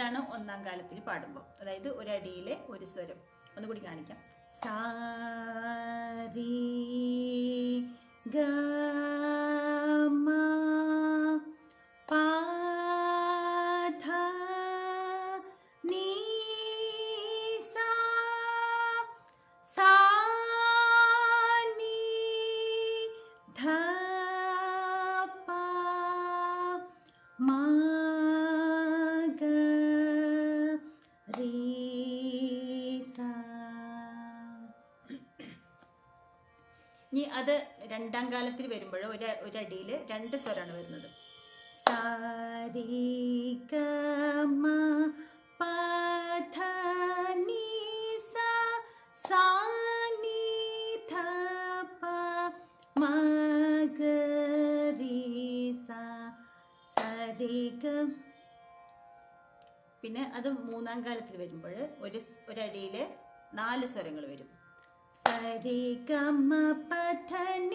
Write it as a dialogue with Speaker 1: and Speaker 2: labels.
Speaker 1: ഇതാണ് ഒന്നാം കാലത്തിൽ പാടുമ്പോൾ അതായത് ഒരടിയിലെ ഒരു സ്വരം. ഒന്നുകൂടി കാണിക്കാം. സാ ഇനി അത് രണ്ടാം കാലത്തിൽ വരുമ്പോൾ ഒരു ഒരടിയിൽ രണ്ട് സ്വരമാണ് വരുന്നത്. പിന്നെ അത് മൂന്നാം കാലത്തിൽ വരുമ്പോൾ ഒരു ഒരടിയിൽ നാല് സ്വരങ്ങൾ വരും. रे गम पथनि